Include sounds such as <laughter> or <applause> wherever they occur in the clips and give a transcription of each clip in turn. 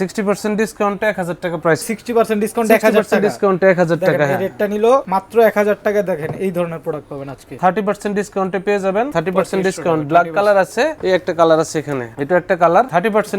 Sixty percent ডিসকাউন্টে এক হাজার টাকা প্রাইস ডিসকাউন্ট টাকা। ডিসকাউন্টে হ্যাঁ। রেটটা নিল মাত্র এক হাজার টাকা দেখেন এই ধরনের প্রোডাক্ট পাবেন আজকে। থার্টি পার্সেন্ট ডিসকাউন্টে পেয়ে যাবেন। Thirty percent discount black colour আছে এই একটা কালার আছে এখানে। এটা একটা কালার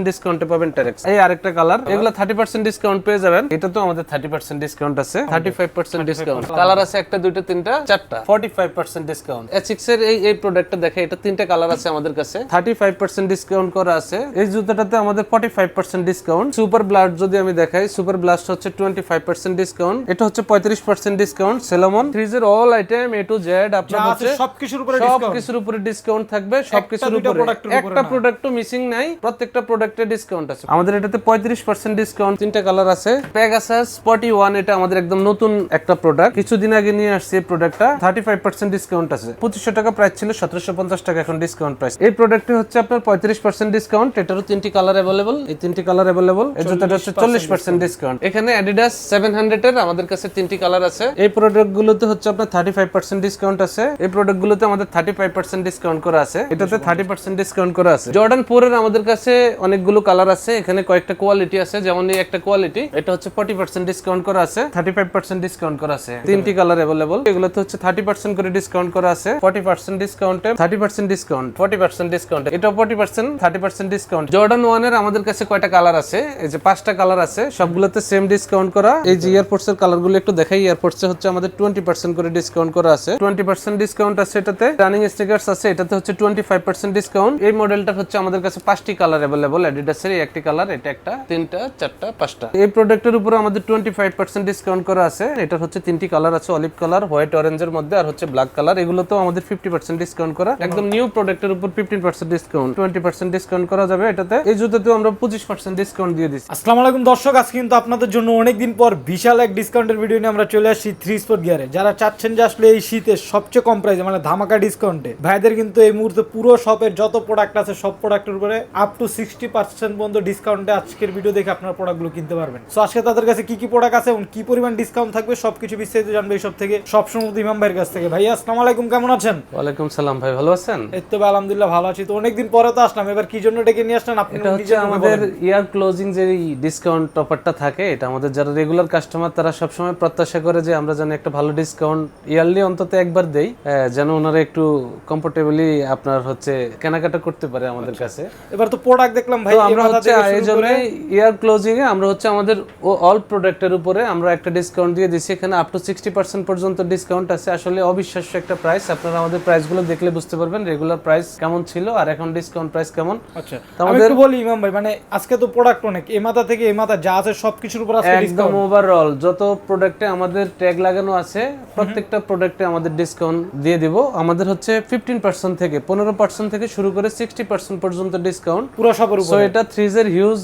ডিসকাউন্টে পাবেন টেরেক্স এই আরেকটা কালার এগুলো থার্টি পার্সেন্ট ডিসকাউন্ট পেয়ে যাবেন। এটা তো আমাদের থার্টি পার্সেন্ট ডিসকাউন্ট আছে thirty five percent discount colour আছে একটা দুইটা তিনটা চারটা। Forty five percent discount six এর এই এই প্রোডাক্টটা দেখে এটা তিনটা কালার আছে আমাদের কাছে। থার্টি ফাইভ পার্সেন্ট ডিসকাউন্ট করা আছে। এই জুতাটাতে আমাদের forty five percent discount super blood যদি আমি দেখাই সুপার ব্লাস্ট হচ্ছে টোয়েন্টি ফাইভ পার্সেন্ট ডিসকাউন্ট এটা হচ্ছে পঁয়ত্রিশ পার্সেন্ট ডিসকাউন্ট সেলোমন ফ্রিজের all item A to Z আপনার হচ্ছে সবকিছুর উপরে সব ডিসকাউন্ট উপরে ডিসকাউন্ট থাকবে সব কিছুর দুইটা উপরে। একটা না। প্রোডাক্টও মিসিং নাই প্রত্যেকটা প্রোডাক্টে ডিসকাউন্ট আছে। আমাদের এটাতে পঁয়ত্রিশ পার্সেন্ট ডিসকাউন্ট তিনটা কালার আছে। পেগাসাস ফর্টি ওয়ান এটা আমাদের একদম নতুন একটা প্রোডাক্ট কিছুদিন আগে নিয়ে আসছে এই প্রোডাক্টটা থার্টি ফাইভ পার্সেন্ট ডিসকাউন্ট আছে। পঁচিশশো টাকা প্রাইস ছিল সতেরোশো পঞ্চাশ টাকা এখন ডিসকাউন্ট প্রাইস এই প্রোডাক্টে হচ্ছে আপনার পঁয়ত্রিশ পার্সেন্ট ডিসকাউন্ট এটারও তিনটি কালার অ্যাভেলেবল এই তিনটি কালার অ্যাভেলেবল এই জুতাটা হচ্ছে চল্লিশ পার্সেন্ট ডিসকাউন্ট এখানে অ্যাডিডাস সেভেন হান্ড্রেড এর আমাদের কাছে তিনটি কালার আছে। এই প্রোডাক্ট গুলোতে হচ্ছে আপনার থার্টি ফাইভ পার্সেন্ট ডিসকাউন্ট আছে। এই প্রোডাক্ট গুলোতে আমাদের থার্টি ফাইভ পার্সেন্ট ডিসকাউন্ট করা আছে। এটাতে থার্টি পার্সেন্ট ডিসকাউন্ট করা আছে। জর্ডান ফোর এর আমাদের কাছে অনেকগুলো কালার আছে। এখানে কয়েকটা কোয়ালিটি আছে। যেমন এই একটা কোয়ালিটি এটা হচ্ছে ফর্টি পার্সেন্ট ডিসকাউন্ট করা আছে। থার্টি ফাইভ পার্সেন্ট ডিসকাউন্ট করা আছে। তিনটি কালার অ্যাভেলেবল এগুলোতে হচ্ছে থার্টি পার্সেন্ট করে ডিসকাউন্ট করা আছে। ফর্টি পার্সেন্ট ডিসকাউন্টে thirty percent discount forty percent discount এটা forty percent thirty percent discount Jordan ওয়ানের আমাদের কাছে কয়টা কালার আছে? এই যে পাঁচটা কালার আছে, সবগুলোতে সেম ডিসকাউন্ট করা। এই যে এয়ারপোর্টস এর কালারগুলো একটু দেখাই এয়ারপোর্টস হচ্ছে আমাদের টোয়েন্টি পার্সেন্ট করে ডিসকাউন্ট করা আছে। টোয়েন্টি পার্সেন্ট ডিসকাউন্ট আছে এটাতে। রানিং স্টিকার্স আছে, এটাতে হচ্ছে টোয়েন্টি ফাইভ পার্সেন্ট ডিসকাউন্ট এই মডেলটা হচ্ছে আমাদের কাছে পাঁচটি কালার অ্যাভেলেবল অ্যাডিডাসের এই একটি কালার এটা একটা, তিনটা, চারটা, পাঁচটা। এই প্রোডাক্টের উপরে আমাদের টোয়েন্টি ফাইভ পার্সেন্ট ডিসকাউন্ট করা আছে। এটার হচ্ছে তিনটি কালার আছে অলিভ কালার হোয়াইট অরেঞ্জের মধ্যে, আর হচ্ছে ব্ল্যাক কালার এগুলোতেও আমাদের ফিফটি পার্সেন্ট ডিসকাউন্ট করা। একদম নিউ প্রোডাক্টের উপর fifteen percent discount twenty percent discount করা যাবে এটাতে। এই জুতাতেও আমরা পঁচিশ পার্সেন্ট ডিসকাউন্ট দিয়ে দিচ্ছি। আসসালামু আলাইকুম দর্শক আজকে কিন্তু আপনাদের জন্য অনেকদিন পর বিশাল এক ডিসকাউন্টের ভিডিও নিয়ে আমরা চলে আসছি থ্রি স্পোর্ট গিয়ারে যারা চাচ্ছেন যে আসলে এই শীতে সবচেয়ে কম প্রাইসে মানে ধামাকা ডিসকাউন্টে ভাইদের কিন্তু এই মুহূর্তে পুরো শপের যত প্রোডাক্ট আছে সব প্রোডাক্টের উপরে আপ টু সিক্সটি পার্সেন্ট পর্যন্ত ডিসকাউন্টে আজকের ভিডিও দেখে আপনার প্রোডাক্টগুলো কিনতে পারবেন। সো আজকে তাদের কাছে কি কি প্রোডাক্ট আছে এবং কি পরিমাণ ডিসকাউন্ট থাকবে সবকিছু বিস্তারিত জানবে এই সব থেকে সবসময় ইমাম ভাইয়ের কাছ থেকে। ভাইয়া আসসালামু আলাইকুম কেমন আছেন? ওয়ালাইকুম সালাম ভাই ভালো আছেন? এই তো আলহামদুলিল্লাহ ভালো আছি। তো অনেকদিন পরে তো আসলাম এবার কি জন্য ডেকে নিয়ে আসলেন? আপনি এটা হচ্ছে আমাদের। ইয়ার ক্লোজিং যে ডিসকাউন্ট অফারটা থাকে এটা আমাদের যারা রেগুলার কাস্টমার তারা সবসময় প্রত্যাশা করে যে আমরা যেন একটা ভালো ডিসকাউন্ট ইয়ারলি অন্তত একবার দেই যেন ওনারা একটু কমফোর্টেবলি আপনার হচ্ছে কেনাকাটা করতে পারে আমাদের কাছে। এবার তো প্রোডাক্ট দেখলাম ভাই আমরা হচ্ছে এই জন্য ইয়ার ক্লোজিং এ আমরা হচ্ছে আমাদের অল প্রোডাক্টের উপরে আমরা একটা ডিসকাউন্ট দিয়ে দিচ্ছি এখানে আপ টু সিক্সটি পার্সেন্ট পর্যন্ত ডিসকাউন্ট আছে। আসলে অবিশ্বাস্য একটা প্রাইস আপনারা আমাদের প্রাইসগুলো দেখলে বুঝতে পারবেন রেগুলার প্রাইস কেমন ছিল আর এখন ডিসকাউন্ট প্রাইস কেমন। আচ্ছা। আমি আমাদের- একটু বলি ইমাম ভাই মানে আজকে তো প্রোডাক্ট অনেক এ মাথা থেকে এ মাথা যা আছে সবকিছুর উপর আজকে একদম ওভারঅল যত প্রোডাক্টে আমাদের ট্যাগ লাগানো আছে প্রত্যেকটা প্রোডাক্টে আমাদের ডিসকাউন্ট দিয়ে দিব। আমাদের হচ্ছে ফিফটিন পার্সেন্ট থেকে পনেরো পার্সেন্ট থেকে শুরু করে সিক্সটি পার্সেন্ট পর্যন্ত ডিসকাউন্ট পুরো সবের সো উপরে এটা থ্রিজের হিউজ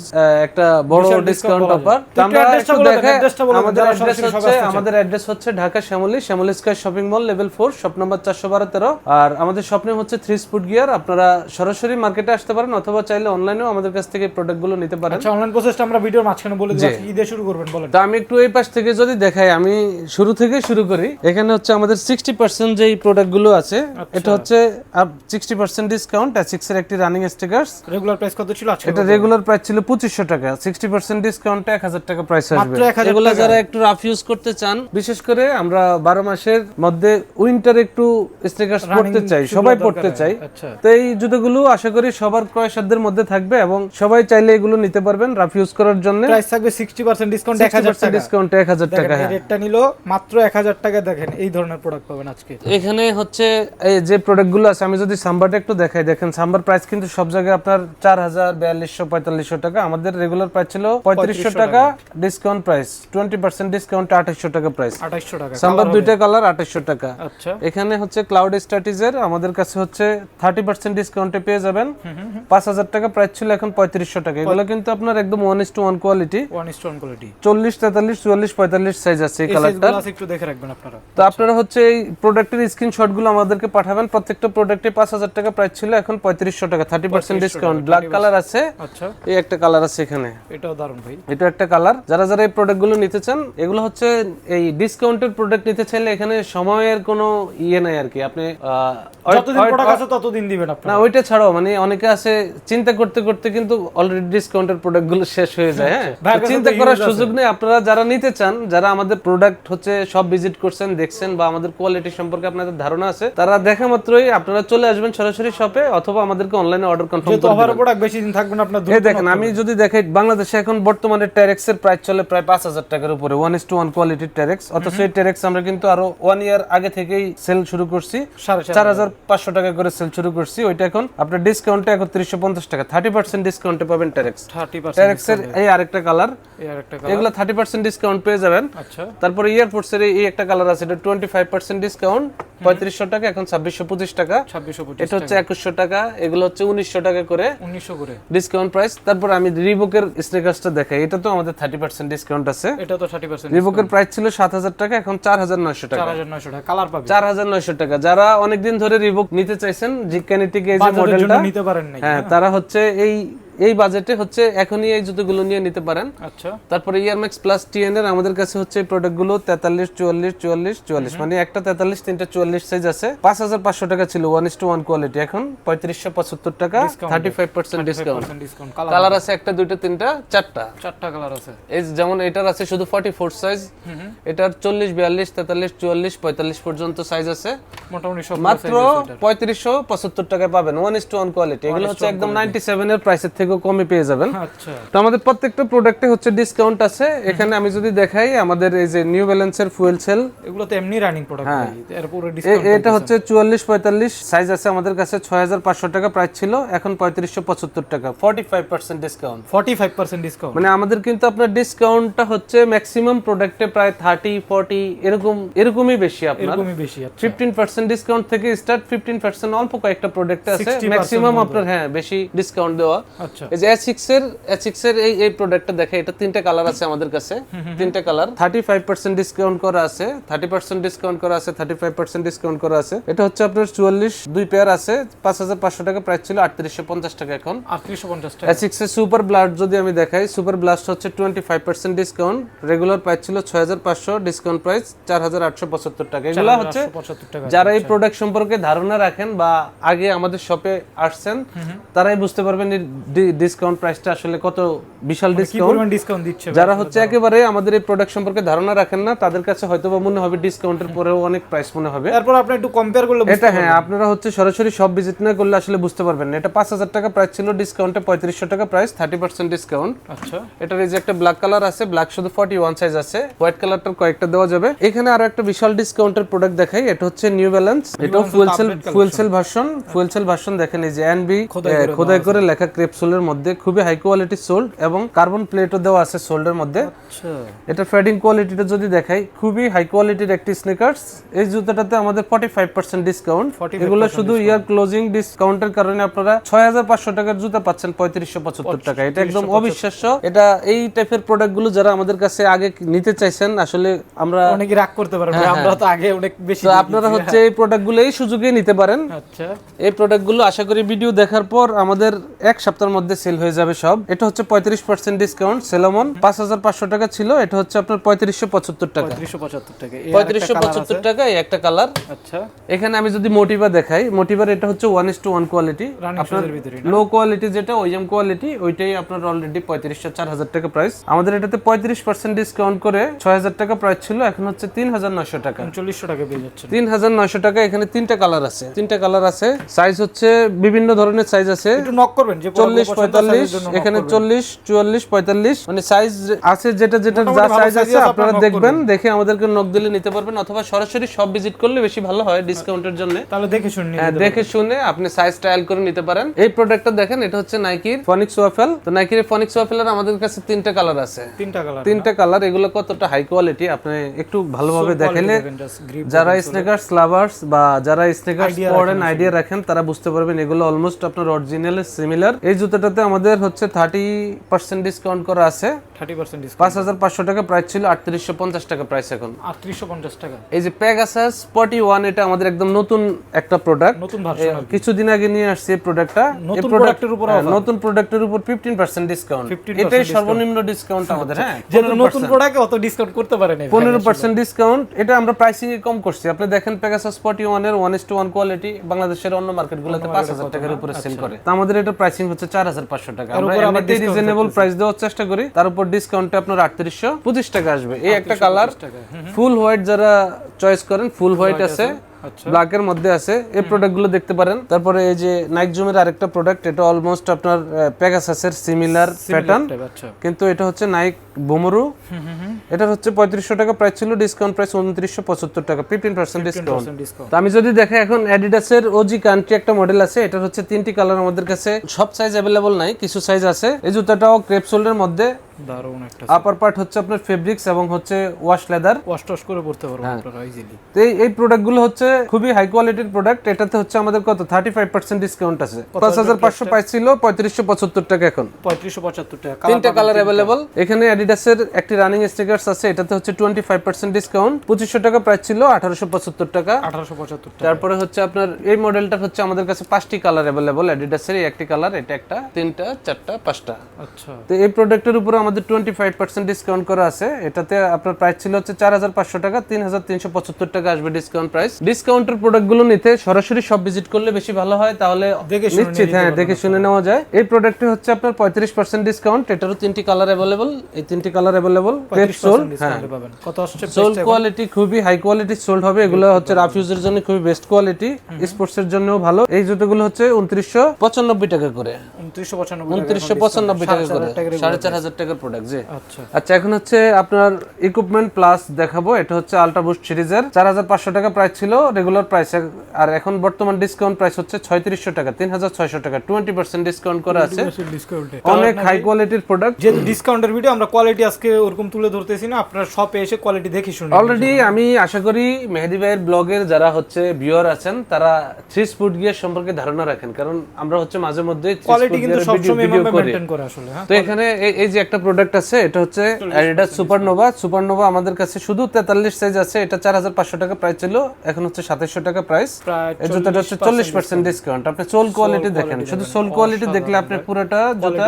একটা বড় ডিসকাউন্ট অফার আমরা একটু দেখাই আমাদের অ্যাড্রেস হচ্ছে আমাদের অ্যাড্রেস হচ্ছে Dhaka Shyamoli Shyamoli square shopping mall level four shop number চারশো বারো তেরো। আর আমাদের স্বপ্নে হচ্ছে থ্রি স্পুট গিয়ার আপনারা সরাসরি মার্কেটে আসতে পারেন অথবা চাইলে অনলাইনেও আমাদের কাছ থেকে প্রোডাক্টগুলো নিতে পারেন। অনলাইন প্রসেসটা আমরা ভিডিওর মাঝখানে বলে আজকে ঈদে শুরু করবেন বলেন। তা আমি একটু এই পাশ থেকে যদি দেখাই আমি শুরু থেকে শুরু করি। এখানে হচ্ছে আমাদের সিক্সটি পার্সেন্ট যেই প্রোডাক্টগুলো আছে আচ্ছা। এটা হচ্ছে সিক্সটি পার্সেন্ট ডিসকাউন্ট সিক্স এর একটি রানিং স্টিকার্স রেগুলার প্রাইস কত ছিল আজকে? এটা রেগুলার প্রাইস ছিল পঁচিশশো টাকা। সিক্সটি পার্সেন্ট ডিসকাউন্টে এক হাজার টাকা প্রাইস আসবে। মাত্র 1000 এগুলো যারা একটু রাফ ইউজ করতে চান বিশেষ করে আমরা বারো মাসের মধ্যে উইন্টার একটু স্টিকার্স পড়তে চাই সবাই পড়তে চাই। আচ্ছা। তো এই জুতোগুলো আশা করি সবার ক্রয় সাধ্যের মধ্যে থাকবে এবং সবাই চাইলে এগুলো নিতে পারবেন রাফ ইউজ করার জন্য। প্রাইস থাকবে 60% ডিসকাউন্ট 1000 টাকা। ডিসকাউন্টে এক হাজার দেখেন টাকা হ্যাঁ। রেটটা নিল মাত্র 1000 টাকা দেখেন এই ধরনের প্রোডাক্ট পাবেন আজকে। এখানে হচ্ছে এই যে প্রোডাক্টগুলো আছে আমি যদি সাম্বারটা একটু দেখাই দেখেন সাম্বার প্রাইস কিন্তু সব জায়গায় আপনার চার হাজার বিয়াল্লিশশো পঁয়তাল্লিশশো টাকা। আমাদের রেগুলার প্রাইস ছিল 3500 টাকা discount price twenty percent discount আঠাশশো টাকা প্রাইস 2800 টাকা সাম্বার দুইটা কালার আঠাশশো টাকা। আচ্ছা। এখানে হচ্ছে ক্লাউড স্ট্র্যাটেজের আমাদের কাছে হচ্ছে থার্টি পার্সেন্ট ডিসকাউন্টে পেয়ে যাবেন। পাঁচ হাজার টাকা প্রাইস ছিল এখন পঁয়ত্রিশশো টাকা। এগুলো কিন্তু আপনার একদম one is two one quality one stone quality চল্লিশ তেতাল্লিশ চুয়াল্লিশ পঁয়তাল্লিশ সাইজ আছে এই কালারটা একটু দেখে রাখবেন আপনারা। তো আপনারা হচ্ছে এই প্রোডাক্টের স্ক্রিনশটগুলো আমাদেরকে পাঠাবেন। প্রত্যেকটা প্রোডাক্টে পাঁচ হাজার টাকা প্রাইস ছিল এখন পঁয়ত্রিশশো টাকা thirty percent discount black colour আছে আচ্ছা। এই একটা কালার আছে এখানে। এটাও দারুণ ভাই। এটা একটা কালার যারা যারা এই প্রোডাক্টগুলো নিতে চান এগুলো হচ্ছে এই ডিসকাউন্টের প্রোডাক্ট নিতে চাইলে এখানে সময়ের কোনো ইয়ে নাই আর কি। আপনি যতদিন প্রোডাক্ট আছে ততদিন দিবেন না ওইটা ছাড়াও মানে অনেকে আছে চিন্তা করতে করতে কিন্তু অলরেডি ডিসকাউন্টের প্রোডাক্ট প্রোডাক্টগুলো শেষ হয়ে যায় হ্যাঁ? চিন্তা করার সুযোগ নেই। আপনারা যারা নিতে চান যারা আমাদের প্রোডাক্ট হচ্ছে সব ভিজিট করছেন দেখছেন বা আমাদের কোয়ালিটি সম্পর্কে আপনাদের ধারণা আছে তারা দেখা মাত্রই আপনারা চলে আসবেন সরাসরি শপে অথবা আমাদেরকে অনলাইনে অর্ডার কনফার্ম করে অফার প্রোডাক্ট বেশি দিন থাকবে না আপনারা এই দেখেন আমি যদি দেখাই বাংলাদেশে এখন বর্তমানে টেরেক্স এর প্রাইস চলে প্রায় 5000 টাকার উপরে 1 টু 1 কোয়ালিটির টেরেক্স অথচ এই টেরেক্স আমরা কিন্তু আরও 1 ইয়ার আগে থেকেই সেল শুরু করছি। 4500 টাকা করে সেল শুরু করছি। ওইটা এখন আপনার ডিসকাউন্টে 3150 টাকা 30% ডিসকাউন্টে পাবেন টেরেক্স 30 টেরেক্স এর দেখাই। এটা তো আমাদের 30% ডিসকাউন্ট আছে। রিবুকের প্রাইস ছিল 7000 টাকা এখন 4900 টাকা। 4900 টাকা। কালার পাবে। 4900 টাকা। যারা অনেকদিন ধরে রিবুক নিতে চাইছেন জিকানিটিক এই হ্যাঁ। তারা হচ্ছে এই এই বাজেটে হচ্ছে এখনই এই জুতোগুলো নিয়ে নিতে পারেন। আচ্ছা। তারপরে ইয়ারম্যাক্স প্লাস টিএন এর আমাদের কাছে হচ্ছে এই প্রোডাক্টগুলো তেতাল্লিশ চুয়াল্লিশ চুয়াল্লিশ চুয়াল্লিশ। মানে একটা তেতাল্লিশ তিনটা চুয়াল্লিশ সাইজ আছে। পাঁচ হাজার পাঁচশো টাকা ছিল one is to one quality এখন পঁয়ত্রিশশো পঁচাত্তর টাকা thirty five percent discount colour আছে। একটা দুইটা তিনটা চারটা। চারটা কালার আছে। এই যেমন এটার আছে শুধু ফর্টি ফোর সাইজ এটার চল্লিশ বিয়াল্লিশ তেতাল্লিশ চুয়াল্লিশ পঁয়তাল্লিশ পর্যন্ত সাইজ আছে। মোটামুটি সব মাত্র পঁয়ত্রিশশো পঁচাত্তর টাকায় পাবেন। One is to one quality এগুলো হচ্ছে একদম নাইনটি সেভেন এর প্রাইসের থেকেও কমে পেয়ে যাবেন। আচ্ছা। তো আমাদের প্রত্যেকটা প্রোডাক্টে হচ্ছে ডিসকাউন্ট আছে। এখানে আমি যদি দেখাই আমাদের এই যে নিউ ব্যালেন্সের ফুয়েল সেল এগুলো তো এমনি রানিং প্রোডাক্ট ডিসকাউন্ট এটা হচ্ছে চুয়াল্লিশ পঁয়তাল্লিশ সাইজ আছে আমাদের কাছে ছয় হাজার পাঁচশো টাকা প্রাইস ছিল এখন পঁয়ত্রিশশো পঁচাত্তর টাকা। Forty five percent discount 45% discount মানে আমাদের কিন্তু আপনার ডিসকাউন্টটা হচ্ছে ম্যাক্সিমাম প্রোডাক্টে প্রায় থার্টি ফর্টি এরকম এরকমই বেশি আপনার। এরকমই বেশি ফিফটিন পার্সেন্ট ডিসকাউন্ট থেকে স্টার্ট ফিফটিন পার্সেন্ট অল্প কয়েকটা প্রোডাক্টে আছে। ম্যাক্সিমাম আপনার হ্যাঁ বেশি ডিসকাউন্ট দেওয়া। আচ্ছা। এই যে এর এর এই এই প্রোডাক্টটা দেখে এটা তিনটা কালার আছে আমাদের কাছে। তিনটা colour thirty five percent discount করা আছে থার্টি পার্সেন্ট ডিসকাউন্ট করা আছে থার্টি ফাইভ পার্সেন্ট ডিসকাউন্ট করা আছে। এটা হচ্ছে আপনার চুয়াল্লিশ দুই পেয়ার আছে পাঁচ হাজার পাঁচশো টাকা প্রাইস ছিল আটত্রিশশো পঞ্চাশ টাকা এখন। 3850 টাকা। এসিক্স এর সুপার ব্লাস্ট যদি আমি দেখাই সুপার ব্লাস্ট হচ্ছে twenty five percent discount regular price ছিল ছয় হাজার পাঁচশো ডিসকাউন্ট প্রাইস চার হাজার আটশো পঁচাত্তর টাকা। এগুলো হচ্ছে যারা এই প্রোডাক্ট সম্পর্কে ধারণা রাখেন বা আগে আমাদের শপে আসছেন তারাই বুঝতে পারবেন ডিসকাউন্ট প্রাইসটা আসলে কত? বিশাল ডিসকাউন্ট পরিমাণ ডিসকাউন্ট দিচ্ছে যারা হচ্ছে একেবারে আমাদের এই প্রোডাক্ট সম্পর্কে ধারণা রাখেন না তাদের কাছে হয়তো বা মনে হবে ডিসকাউন্টের পরেও অনেক প্রাইস মনে হবে। তারপর আপনি একটু কম্পেয়ার করলে এটা হ্যাঁ আপনারা হচ্ছে সরাসরি সব ভিজিট না করলে আসলে বুঝতে পারবেন না। এটা পাঁচ হাজার টাকা প্রাইস ছিল ডিসকাউন্টে পঁয়ত্রিশশো টাকা প্রাইস থার্টি পার্সেন্ট ডিসকাউন্ট আচ্ছা। এটার এই যে একটা ব্ল্যাক কালার আছে ব্ল্যাক শুধু ফর্টি ওয়ান সাইজ আছে। হোয়াইট কালারটার কয়েকটা দেওয়া যাবে। এখানে আরও একটা বিশাল ডিসকাউন্টের প্রোডাক্ট দেখাই এটা হচ্ছে নিউ ব্যালেন্স এটাও fuel cell fuel cell version fuel cell version দেখেন এই যে এনবি খোদাই করে লেখা ক্রেপসোলের মধ্যে খুবই হাই কোয়ালিটি সোল্ড এবং কার্বন প্লেটও দেওয়া আছে সোল্ডের মধ্যে। আচ্ছা। এটা ফেডিং কোয়ালিটিটা যদি দেখাই খুবই হাই কোয়ালিটির একটি স্নিকার্স এই জুতাটাতে আমাদের ফর্টি ফাইভ পার্সেন্ট ডিসকাউন্ট এগুলো শুধু ইয়ার ক্লোজিং ডিসকাউন্টের কারণে আপনারা ছয় হাজার পাঁচশো টাকার জুতা পাচ্ছেন পঁয়ত্রিশশো পঁচাত্তর টাকা এটা একদম অবিশ্বাস্য। এটা এই টাইপের প্রোডাক্টগুলো যারা আমাদের কাছে আগে নিতে চাইছেন আসলে আমরা অনেকে রাগ করতে পারে ভাই, আমরা তো আগে অনেক বেশি তো আপনারা হচ্ছে এই প্রোডাক্টগুলো এই সুযোগে নিতে পারেন। আচ্ছা। এই প্রোডাক্টগুলো আশা করি ভিডিও দেখার পর আমাদের এক সপ্তাহের মধ্যে সেল হয়ে যাবে সব। এটা হচ্ছে পঁয়ত্রিশ পার্সেন্ট ডিসকাউন্ট সেলামন পাঁচ হাজার পাঁচশো টাকা ছিল এটা হচ্ছে আপনার পঁয়ত্রিশশো পঁচাত্তর টাকা। 375 টাকা। এই পঁয়ত্রিশশো পঁচাত্তর টাকা এই একটা কালার আচ্ছা। এখানে আমি যদি মোটিভা দেখাই মোটিভার এটা হচ্ছে one is two one quality আপনার লো কোয়ালিটি যেটা ওইএম কোয়ালিটি ওইটাই আপনার অলরেডি পঁয়ত্রিশশো চার হাজার টাকা প্রাইস আমাদের এটাতে পঁয়ত্রিশ পার্সেন্ট ডিসকাউন্ট করে ছয় হাজার টাকা প্রাইস ছিল এখন হচ্ছে তিন হাজার নয়শো টাকা। 3900 টাকা পেয়ে যাচ্ছে তিন হাজার নয়শো টাকা এখানে তিনটা কালার আছে। তিনটা কালার আছে। সাইজ হচ্ছে বিভিন্ন ধরনের সাইজ আছে। একটু নক করবেন যে চল্লিশ পঁয়তাল্লিশ এখানে চল্লিশ চুয়াল্লিশ পঁয়তাল্লিশ মানে সাইজ আছে যেটা যেটা যা সাইজ আছে আপনারা দেখবেন দেখে আমাদেরকে নক দিলে নিতে পারবেন অথবা সরাসরি সব ভিজিট করলে বেশি ভালো হয় ডিসকাউন্টের জন্য। তাহলে দেখে শুনুন হ্যাঁ, দেখে শুনে আপনি সাইজ ট্রায়াল করে নিতে পারেন। এই প্রোডাক্টটা দেখেন এটা হচ্ছে নাইকির ফনিক্স ওয়াফেল তো নাইকির ফনিক্স ওয়াফেলের আমাদের কাছে তিনটা কালার আছে। তিনটা কালার তিনটা কালার এগুলো কতটা হাই কোয়ালিটি আপনি একটু ভালোভাবে দেখালে যারা স্নেকার্স লাভার্স বা যারা স্নেকার্স পরেন আইডিয়া রাখেন তারা বুঝতে পারবেন এগুলো অলমোস্ট আপনার অরিজিনাল সিমিলার এই জুতাটাতে আমাদের হচ্ছে থার্টি পার্সেন্ট ডিসকাউন্ট করা আছে। 30% ডিসকাউন্ট পাঁচ হাজার পাঁচশো টাকা প্রাইস ছিল আটত্রিশশো পঞ্চাশ টাকা প্রাইস এখন। 3850 টাকা। এই যে প্যাগাসাস পটি ওয়ান এটা আমাদের একদম নতুন একটা প্রোডাক্ট নতুন কিছুদিন আগে নিয়ে আসছে এই প্রোডাক্টটা নতুন প্রোডাক্টের উপর নতুন প্রোডাক্টের উপর ফিফটিন পার্সেন্ট ডিসকাউন্ট 15% এটাই সর্বনিম্ন ডিসকাউন্ট আমাদের হ্যাঁ যেহেতু নতুন প্রোডাক্টে অত ডিসকাউন্ট করতে পারে না পনেরো পার্সেন্ট ডিসকাউন্ট এটা আমরা প্রাইসিং এ কম করছি। আপনি দেখেন পেগাসাস ফর্টি ওয়ানের one is to one quality বাংলাদেশের অন্য মার্কেট গুলোতে পাঁচ হাজার টাকার উপরে সেল করে। তো আমাদের এটা প্রাইসিং হচ্ছে চার পাঁচশো টাকা। এর আমরা এমনিতেই রিজনেবল প্রাইস দেওয়ার চেষ্টা করি। তার উপর ডিসকাউন্টে আপনার আটত্রিশশো পঁচিশ টাকা আসবে। এই একটা কালার ফুল হোয়াইট যারা চয়েস করেন ফুল হোয়াইট আছে। ব্ল্যাকের মধ্যে আছে। এই প্রোডাক্টগুলো দেখতে পারেন। তারপরে এই যে নাইক জুমের আরেকটা প্রোডাক্ট এটা অলমোস্ট আপনার প্যাগাসাসের সিমিলার প্যাটার্ন আচ্ছা। কিন্তু এটা হচ্ছে নাইক বোমরু এটার হচ্ছে পঁয়ত্রিশশো টাকা প্রাইস ছিল ডিসকাউন্ট প্রাইস উনত্রিশশো পঁচাত্তর টাকা ফিফটিন পার্সেন্ট ডিসকাউন্ট তো আমি যদি দেখে এখন অ্যাডিডাসের ওজি কান্ট্রি একটা মডেল আছে এটার হচ্ছে তিনটি কালার আমাদের কাছে। সব সাইজ অ্যাভেলেবল নাই কিছু সাইজ আছে। এই জুতাটাও ক্রেপ সোলের মধ্যে। দারুণ একটা আপার পার্ট হচ্ছে আপনার ফেব্রিক্স এবং হচ্ছে ওয়াশ লেদার ওয়াশ টস করে পড়তে পারব হ্যাঁ। আপনারা ইজিলি তো এই এই প্রোডাক্টগুলো হচ্ছে খুবই হাই কোয়ালিটির প্রোডাক্ট এটাতে হচ্ছে আমাদের কত? থার্টি ফাইভ পার্সেন্ট ডিসকাউন্ট আছে পাঁচ হাজার পাঁচশো প্রাইস ছিল পঁয়ত্রিশশো পঁচাত্তর টাকা এখন। পঁয়ত্রিশশো পঁচাত্তর টাকা তিনটা কালার অ্যাভেলেবল এখানে অ্যাডিডাসের একটি রানিং স্টিকার্স আছে এটাতে হচ্ছে টোয়েন্টি ফাইভ পার্সেন্ট ডিসকাউন্ট পঁচিশশো টাকা প্রাইস ছিল আঠারোশো পঁচাত্তর টাকা। আঠারোশো পঁচাত্তর টাকা। তারপরে হচ্ছে আপনার এই মডেলটা হচ্ছে আমাদের কাছে পাঁচটি কালার অ্যাভেলেবল অ্যাডিডাসের একটি কালার এটা একটা তিনটা চারটা পাঁচটা। আচ্ছা। তো এই প্রোডাক্টের উপরে আমাদের টোয়েন্টি ফাইভ পার্সেন্ট ডিসকাউন্ট করা আছে। এটাতে আপনার প্রাইস ছিল হচ্ছে চার হাজার পাঁচশো টাকা তিন হাজার তিনশো পঁচাত্তর টাকা আসবে ডিসকাউন্ট প্রাইস ডিসকাউন্টের প্রোডাক্টগুলো নিতে সরাসরি সব ভিজিট করলে বেশি ভালো হয় তাহলে নিশ্চিত হ্যাঁ দেখে শুনে নেওয়া যায়। এই প্রোডাক্টে হচ্ছে আপনার পঁয়ত্রিশ পার্সেন্ট ডিসকাউন্ট এটারও তিনটি কালার অ্যাভেলেবল এই তিনটি কালার অ্যাভেলেবল সোল হ্যাঁ। সোল কোয়ালিটি খুবই হাই কোয়ালিটি সোল্ড হবে। এগুলো হচ্ছে রাফ ইউজের জন্য খুবই বেস্ট কোয়ালিটি স্পোর্টস এর জন্যও ভালো। এই জুতোগুলো হচ্ছে উনত্রিশশো পঁচানব্বই টাকা করে। উনত্রিশশো পঁচানব্বই টাকা করে। সাড়ে চার হাজার টাকার প্রোডাক্ট জি। আচ্ছা। আচ্ছা এখন হচ্ছে আপনার ইকুইপমেন্ট প্লাস দেখাবো। এটা হচ্ছে আলট্রা বুস্ট সিরিজের। চার হাজার পাঁচশো টাকা প্রাইস ছিল রেগুলার প্রাইস আর এখন বর্তমান ডিসকাউন্ট প্রাইস হচ্ছে ছয়ত্রিশশো টাকা তিন হাজার ছয়শো টাকা। টোয়েন্টি পার্সেন্ট ডিসকাউন্ট করা আছে। অনেক হাই কোয়ালিটির প্রোডাক্ট যেহেতু ডিসকাউন্টের ভিডিও আমরা কোয়ালিটি আজকে ওরকম তুলে ধরতেছি না। আপনার শপে এসে কোয়ালিটি দেখে শুনে অলরেডি আমি আশা করি মেহেদি ভাইয়ের ব্লগের যারা হচ্ছে ভিউয়ার আছেন তারা থ্রি স্পুট গিয়ার সম্পর্কে ধারণা রাখেন। কারণ আমরা হচ্ছে মাঝে মধ্যে কোয়ালিটি কিন্তু সবসময় ভিডিও করে। আসলে হ্যাঁ। তো এখানে এই যে একটা প্রোডাক্ট আছে এটা হচ্ছে অ্যাডিডাস সুপারনোভা। সুপারনোভা আমাদের কাছে শুধু তেতাল্লিশ সাইজ আছে এটা চার হাজার পাঁচশো টাকা প্রাইস ছিল এখন হচ্ছে সাতাইশশো টাকা প্রাইস এই জুতাটা হচ্ছে চল্লিশ পার্সেন্ট ডিসকাউন্ট আপনি সোল কোয়ালিটি দেখেন শুধু সোল কোয়ালিটি দেখলে আপনি পুরোটা জুতা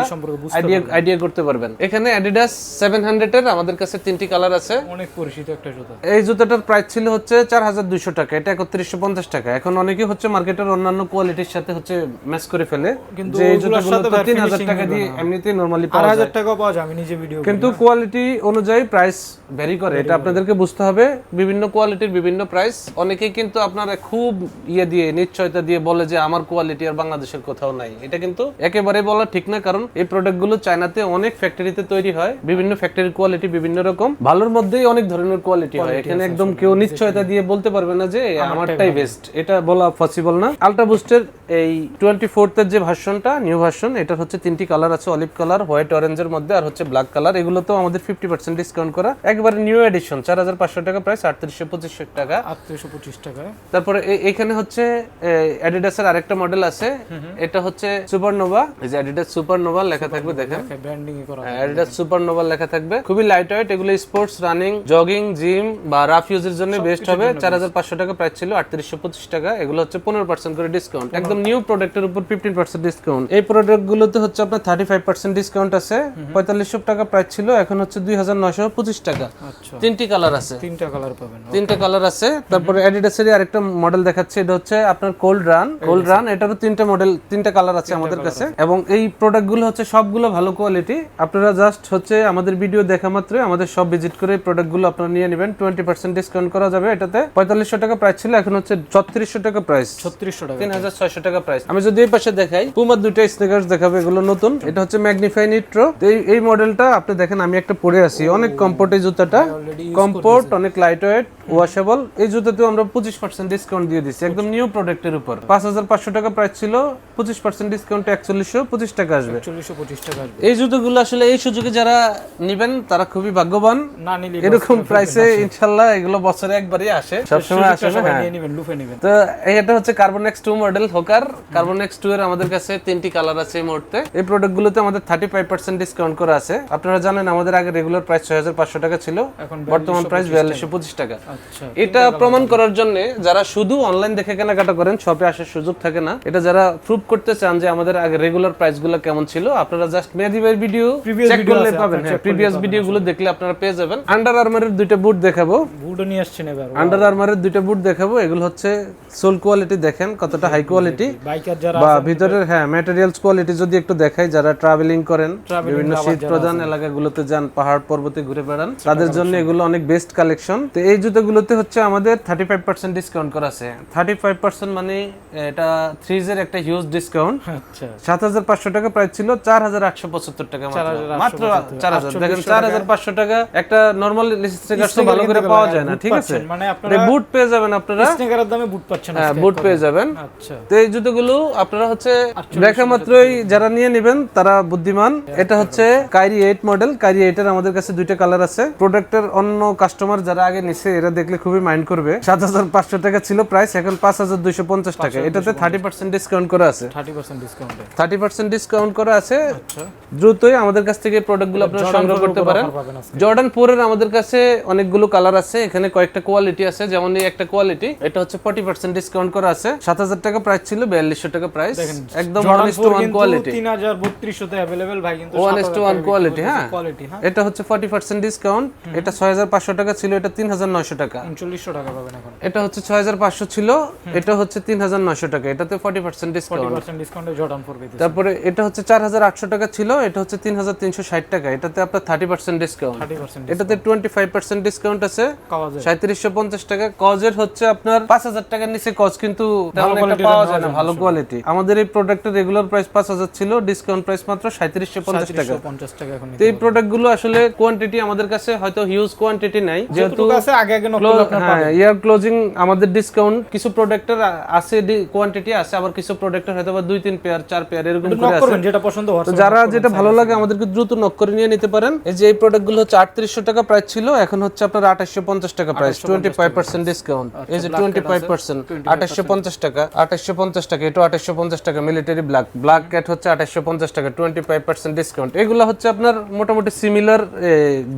আইডিয়া আইডিয়া করতে পারবেন। এখানে অ্যাডিডাস সেভেন হান্ড্রেড এর আমাদের কাছে তিনটি কালার আছে। অনেক পরিচিত একটা জুতা। এই জুতাটার প্রাইস ছিল হচ্ছে চার হাজার দুইশো টাকা এটা একত্রিশশো পঞ্চাশ টাকা। এখন অনেকে হচ্ছে মার্কেটের অন্যান্য কোয়ালিটির সাথে হচ্ছে ম্যাচ করে ফেলে কিন্তু যে এই জুতাগুলো সাথে তো ভাই তিন হাজার finishing টাকা দিয়ে। এমনিতেই নর্মালি পাওয়া যায়। হাজার টাকাও পাওয়া যায় আমি নিজে ভিডিও কিন্তু কোয়ালিটি অনুযায়ী প্রাইস ভ্যারি করে এটা আপনাদেরকে বুঝতে হবে। বিভিন্ন কোয়ালিটির বিভিন্ন প্রাইস অনেকেই কিন্তু আপনারা খুব ইয়ে দিয়ে নিশ্চয়তা দিয়ে বলে যে আমার কোয়ালিটি আর বাংলাদেশের কোথাও নাই। এটা কিন্তু একেবারে বলা ঠিক না কারণ এই প্রোডাক্টগুলো চায়নাতে অনেক ফ্যাক্টরিতে তৈরি হয়। বিভিন্ন ফ্যাক্টরির কোয়ালিটি বিভিন্ন রকম। ভালোর মধ্যেই অনেক ধরনের কোয়ালিটি হয়। এখানে একদম কেউ নিশ্চয়তা দিয়ে বলতে পারবে না যে আমারটাই বেস্ট এটা বলা পসিবল না। আলট্রা বুস্টের এই টোয়েন্টি ফোর্থের যে ভার্সনটা নিউ ভার্সন এটা হচ্ছে তিনটি কালার আছে অলিভ কালার হোয়াইট অরেঞ্জের মধ্যে আর হচ্ছে ব্ল্যাক কালার এগুলো তো আমাদের ফিফটি পার্সেন্ট ডিসকাউন্ট করা। একবারে নিউ এডিশন চার হাজার পাঁচশো টাকা প্রাইস আটত্রিশশো পঁচিশশো টাকা। আটত্রিশশো পঁচিশ টাকায় তারপরে এখানে হচ্ছে অ্যাডিডাসের আরেকটা মডেল আছে। এটা হচ্ছে সুপারনোভা এই যে অ্যাডিডাস সুপারনোভা লেখা থাকবে দেখেন। ব্র্যান্ডিং করা অ্যাডিডাস সুপারনোভা লেখা থাকবে। খুবই লাইট ওয়েট এগুলো স্পোর্টস রানিং জগিং জিম বা রাফ ইউজের জন্য বেস্ট হবে। চার হাজার পাঁচশো টাকা প্রাইস ছিল আটত্রিশশো পঁচিশ টাকা। এগুলো হচ্ছে পনেরো পার্সেন্ট করে ডিসকাউন্ট একদম নিউ প্রোডাক্টের উপর ফিফটিন পার্সেন্ট ডিসকাউন্ট এই প্রোডাক্ট গুলোতে হচ্ছে আপনার থার্টি ফাইভ পার্সেন্ট ডিসকাউন্ট আছে পঁয়তাল্লিশশো টাকা প্রাইস ছিল এখন হচ্ছে দুই হাজার নয়শো পঁচিশ টাকা। আচ্ছা। তিনটি কালার আছে। তিনটা কালার পাবেন তিনটা কালার আছে। তারপরে অ্যাডিডাসের আরেকটা মডেল দেখাচ্ছে এটা হচ্ছে আপনার কোল্ড রান কোল্ড রান এটারও তিনটা মডেল তিনটা কালার আছে আমাদের কাছে। এবং এই প্রোডাক্টগুলো হচ্ছে সবগুলো ভালো কোয়ালিটি আপনারা জাস্ট হচ্ছে আমাদের ভিডিও দেখা মাত্রই আমাদের সব ভিজিট করে এই প্রোডাক্টগুলো আপনারা নিয়ে নেবেন। টোয়েন্টি পার্সেন্ট ডিসকাউন্ট করা যাবে এটাতে। পঁয়তাল্লিশশো টাকা প্রাইস ছিল এখন হচ্ছে ছত্রিশশো টাকা প্রাইস ছত্রিশশো টাকা। তিন হাজার ছয়শো টাকা প্রাইস আমি যদি এই পাশে দেখাই পুমার দুইটা স্নিকার্স দেখাবে এগুলো নতুন। এটা হচ্ছে ম্যাগনিফাই নিট্রো এই এই মডেলটা আপনি দেখেন আমি একটা পরে আছি। অনেক কমফোর্ট এই জুতাটা। কমফোর্ট অনেক লাইট ওয়েট ওয়াশেবল এই জুতাতেও আমরা পঁচিশ পার্সেন্ট ডিসকাউন্ট দিয়ে দিচ্ছি। একদম নিউ প্রোডাক্টের উপর। পাঁচ হাজার পাঁচশো টাকা প্রাইস ছিল পঁচিশ পার্সেন্ট ডিসকাউন্ট একচল্লিশশো পঁচিশ টাকা আসবে। পঁচিশ টাকা আসবে। এই জুতোগুলো আসলে এই সুযোগে যারা নিবেন তারা খুবই ভাগ্যবান। না নিলে এরকম প্রাইসে ইনশাল্লাহ এগুলো বছরে একবারই আসে। সবসময় আসে না হ্যাঁ। নিয়ে নেবেন লুফে নেবেন। তো এটা হচ্ছে কার্বন এক্স টু মডেল হোকার কার্বন এক্স টু এর আমাদের কাছে তিনটি কালার আছে এই মুহূর্তে। এই প্রোডাক্ট গুলোতে আমাদের থার্টি ফাইভ পার্সেন্ট ডিসকাউন্ট করা আছে। আপনারা জানেন আমাদের আগে রেগুলার প্রাইস ছয় হাজার পাঁচশো টাকা ছিল। এখন বর্তমান প্রাইস বিয়াল্লিশশো পঁচিশ টাকা। এটা প্রমাণ করার জন্য যারা শুধু অনলাইন দেখে কেনাকাটা করেন শপে আসার সুযোগ থাকে না। এটা যারা প্রুভ করতে চান যে আমাদের আগে রেগুলার প্রাইসগুলো কেমন ছিল আপনারা জাস্ট মেহেদি ভাইয়ের ভিডিও চেক করলে পাবেন। হ্যাঁ প্রিভিয়াস পাবেন ভিডিও গুলো দেখলে আপনারা পেয়ে যাবেন। আন্ডার আর্মারের দুইটা বুট দেখাবো। বুটও নিয়ে আসছেন এবার আন্ডার আর্মারের দুইটা বুট দেখাবো। এগুলো হচ্ছে সোল কোয়ালিটি দেখেন কতটা হাই কোয়ালিটি বাইকার যারা বা ভিতরের হ্যাঁ ম্যাটেরিয়ালস কোয়ালিটি যদি একটু দেখাই যারা ট্রাভেলিং করেন বিভিন্ন শীত প্রধান এলাকাগুলোতে যান পাহাড় পর্বতে ঘুরে বেড়ান তাদের জন্য এগুলো অনেক বেস্ট কালেকশন তো এই জুতোগুলোতে হচ্ছে আমাদের থার্টি ফাইভ পার্সেন্ট ডিসকাউন্ট করা আছে। থার্টি ফাইভ পার্সেন্ট মানে এটা থ্রিজের একটা হিউজ ডিসকাউন্ট আচ্ছা। সাত হাজার পাঁচশো টাকা প্রাইস ছিল চার হাজার আটশো পঁচাত্তর টাকা মাত্র। চার হাজার দেখেন চার হাজার পাঁচশো টাকা একটা নর্মাল ভালো করে পাওয়া যায় না ঠিক আছে? মানে বুট পেয়ে যাবেন আপনারা। স্নেকারের দামে বুট পাচ্ছেন হ্যাঁ বুট পেয়ে যাবেন। আচ্ছা। তো এই জুতোগুলো আপনারা হচ্ছে দেখা মাত্রই যারা নিয়ে নেবেন তারা বুদ্ধিমান। এটা হচ্ছে Kyrie eight model Kyrie eight এর আমাদের কাছে দুইটা কালার আছে। প্রোডাক্টের অন্য কাস্টমার যারা আগে নিছে এরা দেখলে খুবই মাইন্ড করবে। সাত হাজার পাঁচশো টাকা ছিল প্রাইস এখন পাঁচ হাজার দুইশো পঞ্চাশ টাকা। এটাতে থার্টি পার্সেন্ট ডিসকাউন্ট করা আছে। থার্টি পার্সেন্ট ডিসকাউন্টে থার্টি পার্সেন্ট ডিসকাউন্ট করা আছে। আচ্ছা। দ্রুতই আমাদের কাছ থেকে প্রোডাক্টগুলো আপনারা সংগ্রহ করতে পারেন। জর্ডান ফোরের আমাদের কাছে অনেকগুলো কালার আছে। এখানে কয়েকটা কোয়ালিটি আছে। যেমন এই একটা কোয়ালিটি এটা হচ্ছে ফর্টি পার্সেন্ট ডিসকাউন্ট করা আছে। সাত হাজার টাকা প্রাইস ছিল বিয়াল্লিশশো টাকা প্রাইস একদম one is to one quality তিন হাজার বত্রিশশোতে অ্যাভেলেবেল ভাই কিন্তু one is to one quality হ্যাঁ। এটা হচ্ছে ফর্টি পার্সেন্ট ডিসকাউন্ট এটা ছয় হাজার পাঁচশো টাকা ছিল এটা তিন হাজার নয়শো টাকা। উনচল্লিশশো টাকা পাবেন এখন। এটা হচ্ছে ছয় হাজার পাঁচশো ছিল এটা হচ্ছে তিন হাজার নয়শো টাকা এটাতে ফর্টি পার্সেন্ট ডিসকাউন্ট ডিসকাউন্টে জর্ডান ফোর তারপরে এটা হচ্ছে চার হাজার আটশো টাকা ছিল এটা হচ্ছে তিন হাজার তিনশো ষাট টাকা এটাতে আপনার থার্টি পার্সেন্ট ডিসকাউন্ট এটাতে টোয়েন্টি ফাইভ পার্সেন্ট ডিসকাউন্ট আছে সাঁত্রিশশো পঞ্চাশ টাকা। কজের হচ্ছে আপনার পাঁচ হাজার টাকার নিচে কজ কিন্তু পাওয়া যায় না ভালো কোয়ালিটি আমাদের এই প্রোডাক্টের রেগুলার প্রাইস পাঁচ হাজার ছিল ডিসকাউন্ট প্রাইস মাত্র সাঁত্রিশশো পঞ্চাশ টাকা। পঞ্চাশ টাকা এই প্রোডাক্টগুলো আসলে কোয়ান্টিটি আমাদের কাছে হয়তো হিউজ কোয়ান্টিটি নাই যেহেতু আগে আগে হ্যাঁ ইয়ার ক্লোজিং আমাদের ডিসকাউন্ট কিছু প্রোডাক্টের আছে কোয়ান্টিটি আছে আবার কিছু প্রোডাক্টের হয়তো দুই তিন পেয়ার চার পেয়ার এরকম করে আছে যেটা পছন্দ যারা যেটা ভালো লাগে আমাদেরকে দ্রুত নক করে নিয়ে নিতে পারেন। এই যে এই হচ্ছে আটত্রিশশো টাকা প্রাইস ছিল এখন হচ্ছে আপনার আঠাশশো পঞ্চাশ টাকা price twenty five percent discount এই যে টোয়েন্টি ফাইভ পার্সেন্ট আঠাশশো পঞ্চাশ টাকা আঠাশশো পঞ্চাশ টাকা এটা আঠাশশো পঞ্চাশ টাকা মিলিটারি ব্ল্যাক ব্ল্যাক ক্যাট হচ্ছে আঠাশশো পঞ্চাশ টাকা টোয়েন্টি ফাইভ পার্সেন্ট ডিসকাউন্ট এগুলো হচ্ছে আপনার মোটামুটি সিমিলার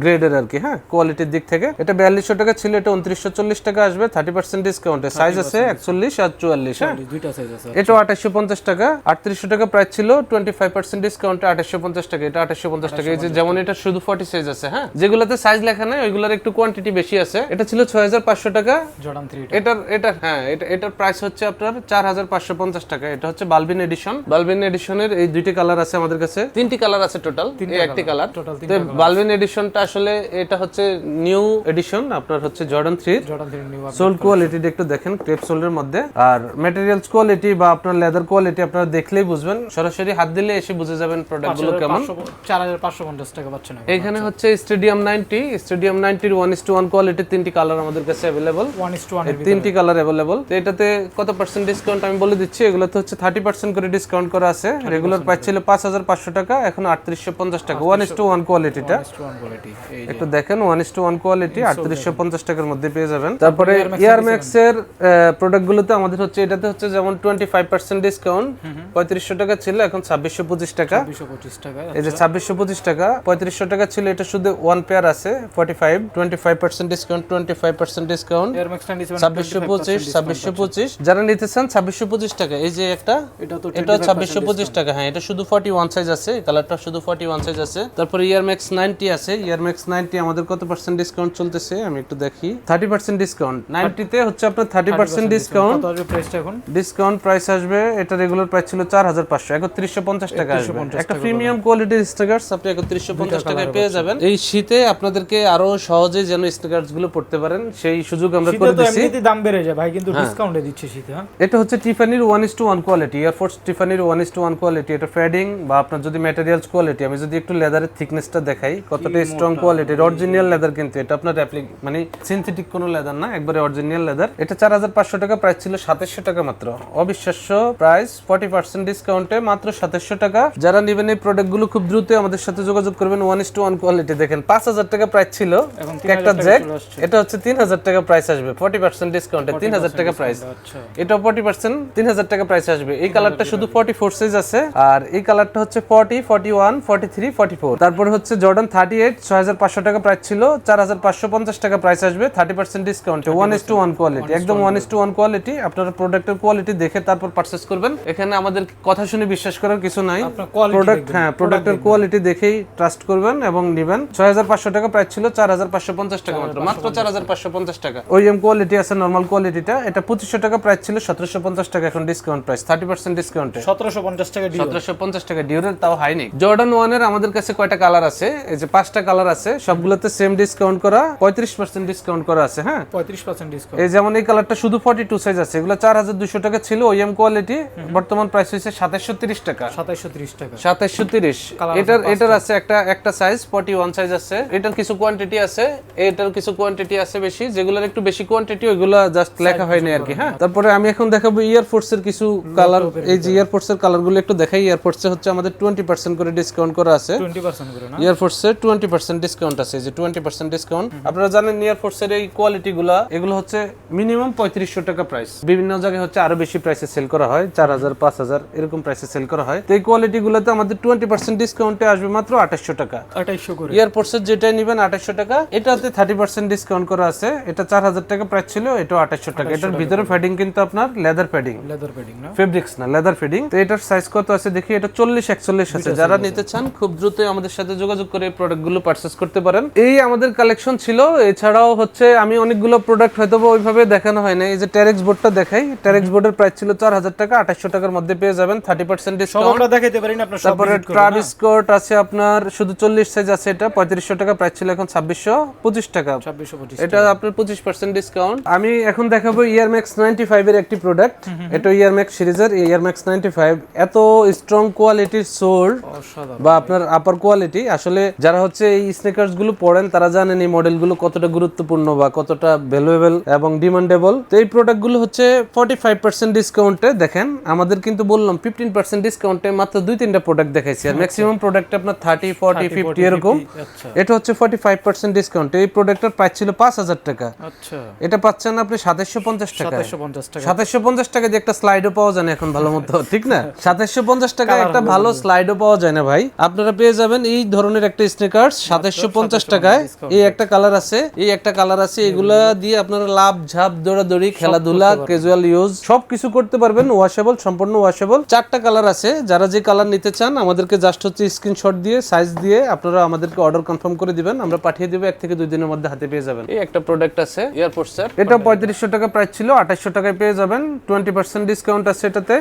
গ্রেডের আর কি হ্যাঁ কোয়ালিটির দিক থেকে। এটা বিয়াল্লিশশো টাকা ছিল এটা উনত্রিশশো চল্লিশ টাকা আসবে থার্টি পার্সেন্ট ডিসকাউন্টে সাইজ আছে একচল্লিশ আর চুয়াল্লিশ হ্যাঁ? দুইটা সাইজ আছে এটা আঠাশশো পঞ্চাশ টাকা আটত্রিশশো টাকা প্রাইস ছিল টোয়েন্টি ফাইভ পার্সেন্ট ডিসকাউন্টে আঠাশশো পঞ্চাশ টাকা এটা আঠাশশো পঞ্চাশ টাকা। এই যে যেমন এটা শুধু ফর্টি সাইজ আছে হ্যাঁ? যেগুলোতে সাইজ লেখা নাই ওইগুলোর একটু কোয়ান্টিটি বেশি আছে। এটা ছিল ছয় হাজার পাঁচশো টাকা। জর্ডান থ্রি এটার এটা হ্যাঁ এটা এটার প্রাইস হচ্ছে আপনার চার হাজার পাঁচশো পঞ্চাশ টাকা। এটা হচ্ছে বালবিন এডিশন বালবিন এডিশনের এই দুইটি কালার আছে আমাদের কাছে। তিনটি কালার আছে টোটাল একটি কালার বালবিন এডিশনটা আসলে এটা হচ্ছে নিউ এডিশন আপনার হচ্ছে জর্ডান থ্রি সোল কোয়ালিটি একটু দেখেন ক্রেপ সোলের মধ্যে। আর ম্যাটেরিয়ালস কোয়ালিটি বা আপনার লেদার কোয়ালিটি আপনারা দেখলেই বুঝবেন। সরাসরি হাত দিলে এসে বুঝে যাবেন প্রোডাক্টগুলো কেমন। চার হাজার পাঁচশো পঞ্চাশ টাকা পাচ্ছেন এখানে হচ্ছে স্টেডিয়াম নাইনটি স্টেডিয়াম নাইনটির ওয়ান ইস টু ওয়ান কোয়ালিটির তিনটি কালার আমাদের কাছে available one is to one তিনটি কালার অ্যাভেলেবল তো এটাতে কত পার্সেন্ট ডিসকাউন্ট আমি বলে দিচ্ছি এগুলোতে হচ্ছে থার্টি পার্সেন্ট করে ডিসকাউন্ট করা আছে। রেগুলার প্রাইস ছিল পাঁচ হাজার পাঁচশো টাকা এখন আটত্রিশশো পঞ্চাশ টাকা। One is two. ওয়ান কোয়ালিটিটা একটু দেখেন one is to one quality আটত্রিশশো পঞ্চাশ টাকার মধ্যে পেয়ে যাবেন। তারপরে ইয়ার ম্যাক্স এর প্রোডাক্ট গুলোতে আমাদের হচ্ছে এটাতে হচ্ছে যেমন টোয়েন্টি ফাইভ পার্সেন্ট ডিসকাউন্ট পঁয়ত্রিশশো টাকা ছিল এখন ছাব্বিশশো পঁচিশ টাকা। এই যে ছাব্বিশশো পঁচিশ টাকা পঁয়ত্রিশশো টাকা ছিল এটা শুধু ওয়ান পেয়ার আছে forty five twenty five percent discount twenty five percent discount Air ছাব্বিশশো পঁচিশ ছাব্বিশশো পঁচিশ। যারা নিতে চান ছাব্বিশশো পঁচিশ টাকা। এই যে একটা এটা এটা ছাব্বিশশো পঁচিশ টাকা হ্যাঁ এটা শুধু ফর্টি ওয়ান সাইজ আছে কালারটা শুধু ফর্টি ওয়ান সাইজ আছে। তারপরে ইয়ার ম্যাক্স নাইনটি আছে ইয়ার ম্যাক্স নাইনটি আমাদের কত পার্সেন্ট ডিসকাউন্ট চলতেছে? আমি একটু দেখি। থার্টি পার্সেন্ট ডিসকাউন্ট নাইনটিতে হচ্ছে আপনার থার্টি পার্সেন্ট ডিসকাউন্ট এখন? ডিসকাউন্ট প্রাইস আসবে এটা রেগুলার প্রাইস ছিল চার হাজার পাঁচশো। একত্রিশশো পঞ্চাশ টাকা আসবে। একটা প্রিমিয়াম কোয়ালিটির স্টিকার্স আপনি একত্রিশশো পঞ্চাশ টাকায় পেয়ে যাবেন। এই শীতে আপনাদেরকে আরও সহজে যেন স্টিকার্সগুলো পড়তে পারেন সেই সুযোগ আমরা করে তো দিচ্ছি দাম বেড়ে যায় ভাই কিন্তু ডিসকাউন্টে দিচ্ছে শীতে হ্যাঁ? এটা হচ্ছে টিফানির one is to one quality Air Force টিফানির one is to one quality এটা ফ্যাডিং বা আপনার যদি ম্যাটেরিয়ালস কোয়ালিটি আমি যদি একটু লেদারের থিকনেসটা দেখাই কতটা স্ট্রং কোয়ালিটির অরিজিনাল লেদার কিন্তু এটা আপনার মানে সিনথেটিক কোনো লেদার না একবারে অরিজিনাল লেদার এটা চার হাজার পাঁচশো টাকা প্রাইস ছিল সাতাশশো টাকা মাত্র। অবিশ্বাস্য প্রাইস ফর্টি পার্সেন্ট ডিসকাউন্টে মাত্র সাতাশশো টাকা। যারা নেবেন এই প্রোডাক্টগুলো খুব দ্রুত আমাদের সাথে যোগাযোগ করবেন one is to one quality দেখেন পাঁচ হাজার টাকা প্রাইস ছিল একটা জ্যাক এটা হচ্ছে তিন হাজার টাকা প্রাইস আসবে ফর্টি পার্সেন্ট ডিসকাউন্টে তিন হাজার টাকা প্রাইস আচ্ছা। এটা ফর্টি পার্সেন্ট তিন হাজার টাকা প্রাইস আসবে। এই কালারটা শুধু ফর্টি ফোর সাইজ আছে আর এই কালারটা হচ্ছে forty forty one forty three forty four তারপরে হচ্ছে জর্ডান থার্টি এইট ছয় হাজার পাঁচশো টাকা প্রাইস ছিল চার হাজার পাঁচশো পঞ্চাশ টাকা প্রাইস আসবে। থার্টি পার্সেন্ট ডিসকাউন্টে one is to one quality একদম one is to one quality আপনারা প্রোডাক্টের কোয়ালিটি দেখে তারপর পারচেস করবেন। এখানে আমাদের কথা শুনে বিশ্বাস করার কিছু নাই। প্রোডাক্ট হ্যাঁ প্রোডাক্টের কোয়ালিটি দেখেই ট্রাস্ট করবেন এবং নেবেন। ছয় হাজার পাঁচশো টাকা প্রাইস ছিল চার হাজার পাঁচশো পঞ্চাশ টাকা মাত্র। মাত্র চার হাজার পাঁচশো পঞ্চাশ টাকা। ওইএম কোয়ালিটি আছে নর্মাল কোয়ালিটিটা এটা পঁচিশশো টাকা প্রাইস ছিল সতেরোশো পঞ্চাশ টাকা এখন ডিসকাউন্ট প্রাইস থার্টি পার্সেন্ট ডিসকাউন্টে সতেরোশো পঞ্চাশ টাকা সতেরোশো পঞ্চাশ টাকা ডিউরের তাও হাইনি জর্ডান ওয়ানের আমাদের কাছে কয়টা কালার আছে? এই যে পাঁচটা কালার আছে সবগুলোতে সেম ডিসকাউন্ট করা পঁয়ত্রিশ পার্সেন্ট ডিসকাউন্ট করা আছে হ্যাঁ? পঁয়ত্রিশ পার্সেন্ট ডিসকাউন্ট এই যেমন এই কালারটা শুধু ফর্টি টু সাইজ আছে এগুলো চার হাজার দুশো টাকা ছিল ওইএম কোয়ালিটি বর্তমান প্রাইস হয়েছে সাতাশশো তিরিশ টাকা। সাতাইশশো তিরিশ টাকা। সাতাশশো তিরিশ। এটার এটার আছে একটা একটা সাইজ ফর্টি ওয়ান সাইজ আছে। এটার কিছু কোয়ান্টিটি আছে এটার কিছু কোয়ান্টিটি আছে বেশি যেগুলোর একটু বেশি কোয়ান্টিটি ওইগুলো জাস্ট লেখা হয়নি আর কি হ্যাঁ? তারপরে আমি এখন দেখাবো ইয়ারফোর্স এর কিছু কালার এই যে ইয়ারফোর্স এর কালারগুলো একটু দেখাই। ইয়ারফোর্স এ হচ্ছে আমাদের টোয়েন্টি পার্সেন্ট করে ডিসকাউন্ট করা আছে। টোয়েন্টি পার্সেন্ট করে ইয়ারফোর্স এর টোয়েন্টি পার্সেন্ট ডিসকাউন্ট আছে যে টোয়েন্টি পার্সেন্ট ডিসকাউন্ট আপনারা জানেন ইয়ারফোর্স এর এই কোয়ালিটি গুলা এগুলো হচ্ছে মিনিমাম পঁয়ত্রিশশো টাকা প্রাইস বিভিন্ন জায়গায় হচ্ছে আরও বেশি প্রাইসে সেল করা হয় চার হাজার পাঁচ হাজার এরকম প্রাইসে সেল করা হয়। তো এই কোয়ালিটি গুলোতে আমাদের টোয়েন্টি পার্সেন্ট ডিসকাউন্টে আসবে মাত্র আঠাশশো টাকা। আঠাইশশো করে। ইয়ারপোর্টস এর যেটাই নেবেন আঠাশশো টাকা এটাতে থার্টি পার্সেন্ট ডিসকাউন্ট করা আছে। এটা চার হাজার টাকা প্রাইস ছিল এটা আঠাশশো টাকা। এটার ভিতরে ফেডিং কিন্তু আপনার লেদার ফেডিং লেদার পেডিং না? ফেব্রিক্স না লেদার ফিডিং তো এটার সাইজ কত আছে দেখি এটা চল্লিশ একচল্লিশ আছে। যারা নিতে চান খুব দ্রুত আমাদের সাথে যোগাযোগ করে প্রোডাক্টগুলো পারচেস করতে পারেন। এই আমাদের কালেকশন ছিল এছাড়াও হচ্ছে আমি অনেকগুলো প্রোডাক্ট হয়তো ওইভাবে দেখানো হয় না এই যে টেরেক্স বোর্ডটা দেখাই। টেরেক্স বোর্ডের প্রাইস ছিল চার হাজার টাকা আঠাশশো টাকার মধ্যে পেয়ে যাবেন থার্টি পার্সেন্ট ডিসকাউন্ট দেখাইতে পারি আপনার তারপরে ট্রাভিস কোট আছে আপনার শুধু চল্লিশ সাইজ আছে এটা পঁয়ত্রিশশো টাকা প্রাইস ছিল এখন ছাব্বিশশো পঁচিশ টাকা। এটা আপনার পঁচিশ পার্সেন্ট ডিসকাউন্ট আমি এখন দেখাবো ইয়ার ম্যাক্স নাইনটি ফাইভ এর একটি প্রোডাক্ট এটা ইয়ার ম্যাক্স সিরিজের ইয়ার ম্যাক্স নাইনটি ফাইভ এত স্ট্রং কোয়ালিটির সোল বা আপনার আপার কোয়ালিটি আসলে যারা হচ্ছে এই স্নেকার্সগুলো পড়েন তারা জানেন এই মডেলগুলো কতটা গুরুত্বপূর্ণ। বা কতটা ভ্যালুয়েবল এবং ডিমান্ডেবল তো এই প্রোডাক্টগুলো হচ্ছে ফর্টি ফাইভ পার্সেন্ট ডিসকাউন্টে দেখেন আমাদের কিন্তু বললাম ফিফটিন পার্সেন্ট ডিসকাউন্টে মাত্র দুই তিনটা প্রোডাক্ট দেখাইছি। আর ম্যাক্সিমাম প্রোডাক্ট আপনার থার্টি ফর্টি ফিফটি এরকম। আচ্ছা। এটা হচ্ছে ফর্টি ফাইভ পার্সেন্ট ডিসকাউন্ট এই প্রোডাক্টের প্রাইস ছিল পাঁচ হাজার টাকা। আচ্ছা। এটা পাচ্ছেন আপনি সাতাশশো পঞ্চাশ টাকা সাতাইশশো পঞ্চাশ টাকা। সাতাশশো পঞ্চাশ টাকা দিয়ে একটা স্লাইডও পাওয়া যায় না এখন ভালো মতো <laughs> ঠিক না? সাতাশশো পঞ্চাশ টাকা একটা ভালো স্লাইডও পাওয়া যায় না ভাই। আপনারা পেয়ে যাবেন এই ধরনের একটা স্নিকার্স সাতাশশো পঞ্চাশ টাকায়। এই একটা কালার আছে। এই একটা কালার আছে এগুলা দিয়ে আপনারা লাভ ঝাপ দৌড়াদৌড়ি খেলাধুলা ক্যাজুয়াল ইউজ সব কিছু করতে পারবেন ওয়াশেবল সম্পূর্ণ ওয়াশেবল চারটা কালার আছে যারা যে কালার নিতে চান আমাদেরকে জাস্ট হচ্ছে স্ক্রিনশট দিয়ে সাইজ দিয়ে আপনারা আমাদেরকে অর্ডার কনফার্ম করে দিবেন আমরা পাঠিয়ে দেবো এক থেকে দুই দিনের মধ্যে হাতে পেয়ে যাবেন। এই একটা প্রোডাক্ট আছে এয়ারপোর্ট স্যার এটা পঁয়ত্রিশশো টাকা প্রাইস ছিল আঠাশশো টাকায় পেয়ে যাবেন টোয়েন্টি পার্সেন্ট ডিসকাউন্ট আছে এটাতে।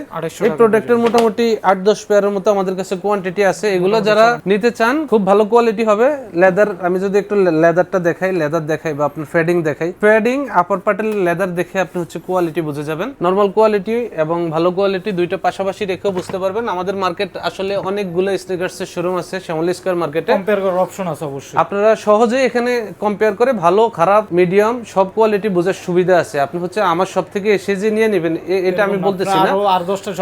এই প্রোডাক্টের মোটামুটি আট দশ পেয়ারের মতো আমাদের কাছে কোয়ান্টিটি আছে। এগুলো যারা নিতে চান খুব ভালো কোয়ালিটি হবে। লেদার আমি যদি একটু লেদারটা দেখাই লেদার দেখাই বা আপনার ফেডিং দেখাই। ফেডিং আপার পার্টের লেদার দেখে আপনি হচ্ছে কোয়ালিটি বুঝে যাবেন। নর্মাল কোয়ালিটি এবং ভালো কোয়ালিটি দুইটা পাশাপাশি রেখেও বুঝতে পারবেন। আমাদের মার্কেট আসলে অনেকগুলো স্নিকার্স এর শোরুম আছে শ্যামলী স্কোয়ার মার্কেটে কম্পেয়ার করার অপশন আছে অবশ্যই। আপনারা সহজেই এখানে কম্পেয়ার করে ভালো খারাপ মিডিয়াম সব কোয়ালিটি বোঝার সুবিধা আছে। আপনি হচ্ছে আমার সব থেকে এসে যে নিয়ে নেবেন এটা আমি বলতেছি না।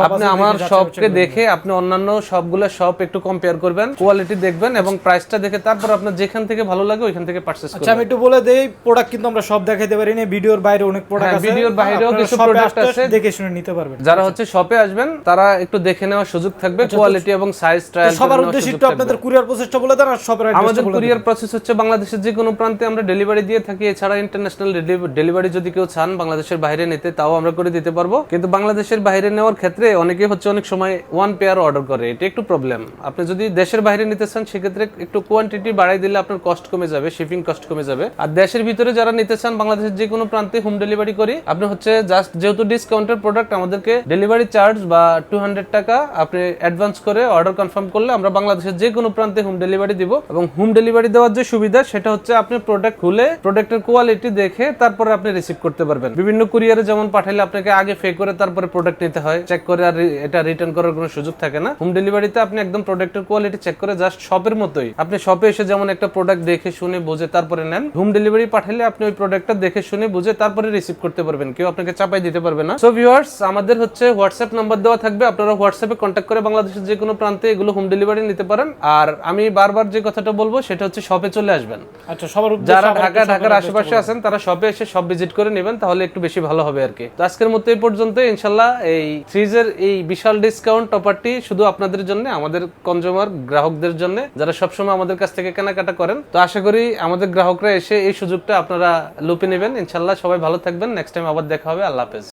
আপনি আমার শপকে দেখে আপনি অন্যান্য সবগুলো শপ একটু কম্পেয়ার করবেন কোয়ালিটি দেখবেন এবং প্রাইসটা দেখে তারপর আপনার যেখান থেকে ভালো লাগে ওইখান থেকে পারচেজ আচ্ছা আমি একটু বলে দেই প্রোডাক্ট কিন্তু আমরা সব দেখাইতে পারি না ভিডিওর বাইরে অনেক প্রোডাক্ট হ্যাঁ, আছে। ভিডিওর বাইরেও কিছু আসতে আছে। দেখে শুনে নিতে পারবেন। যারা হচ্ছে শপে আসবেন তারা একটু দেখে নেওয়ার সুযোগ থাকবে কোয়ালিটি এবং সাইজ ট্রায়াল সবার উদ্দেশ্যে একটু আপনাদের কুরিয়ার প্রসেসটা বলে দেন আর শপের আমাদের কুরিয়ার প্রসেস হচ্ছে বাংলাদেশের যে কোনো প্রান্তে আমরা ডেলিভারি দিয়ে থাকি। এছাড়া ইন্টারন্যাশনাল ডেলিভারি যদি কেউ চান বাংলাদেশের বাইরে নিতে তাও আমরা করে দিতে পারব। কিন্তু বাংলাদেশের বাইরে নেওয়ার ক্ষেত্রে অনেকে হচ্ছে অনেক সময় ওয়ান পেয়ার অর্ডার করে। এটা একটু প্রবলেম আপনি যদি দেশের বাইরে নিতে চান সেক্ষেত্রে একটু কোয়ান্টিটি বাড়াই দিলে আপনার কস্ট কমে যাবে শিপিং কস্ট কমে যাবে। আর দেশের ভিতরে যারা নিতে চান বাংলাদেশের যে কোনো প্রান্তে হোম ডেলিভারি করি, আপনি হচ্ছে জাস্ট যেহেতু ডিসকাউন্টের প্রোডাক্ট আমাদেরকে ডেলিভারি চার্জ বা টু টাকা আপনি অ্যাডভান্স করে অর্ডার কনফার্ম করলে আমরা বাংলাদেশের যে কোনো প্রান্তে হোম ডেলিভারি দিব। এবং হোম ডেলিভারি দেওয়ার যে সুবিধা, সেটা হচ্ছে আপনি প্রোডাক্ট খুলে প্রোডাক্টের কোয়ালিটি দেখে তারপরে আপনি রিসিভ করতে পারবেন। বিভিন্ন কুরিয়ারে যেমন পাঠাইলে আপনাকে আগে পে করে তারপরে প্রোডাক্ট নিতে হয় চেক করে আর এটা রিটার্ন করার কোনো সুযোগ থাকে না। হোম ডেলিভারিতে আপনি একদম প্রোডাক্টের কোয়ালিটি চেক করে জাস্ট শপের মতোই। আপনি শপে এসে যেমন একটা প্রোডাক্ট দেখে, শুনে, বুঝে, তারপরে নেন। হোম ডেলিভারি পাঠালে আপনি ওই প্রোডাক্টটা দেখে শুনে বুঝে তারপরে রিসিভ করতে পারবেন। কেউ আপনাকে চাপাই দিতে পারবে না। সো ভিউয়ার্স আমাদের হচ্ছে হোয়াটসঅ্যাপ নাম্বার দেওয়া থাকবে। আপনারা হোয়াটসঅ্যাপে কন্ট্যাক্ট করে বাংলাদেশের যে কোনো প্রান্তে এগুলো হোম ডেলিভারি নিতে পারেন। আর আমি বারবার যে কথাটা বলব সেটা হচ্ছে শপে চলে আসবেন। আচ্ছা সবার যারা ঢাকা ঢাকার আশেপাশে আছেন তারা শপে এসে সব ভিজিট করে নেবেন তাহলে একটু বেশি ভালো হবে আর কি। তো আজকের মতো এই পর্যন্ত। ইনশাল্লাহ এই ফ্রিজের এই বিশাল ডিসকাউন্ট অফারটি শুধু আপনাদের জন্য আমাদের কনজিউমার গ্রাহকদের জন্য যারা সবসময় আমাদের কাছ থেকে কেনাকাটা করেন। তো আশা করি আমাদের গ্রাহকরা এসে এই সুযোগটা আপনারা লুপে নেবেন। ইনশাল্লাহ সবাই ভালো থাকবেন। নেক্সট টাইম আবার দেখা হবে। আল্লাহ হাফেজ।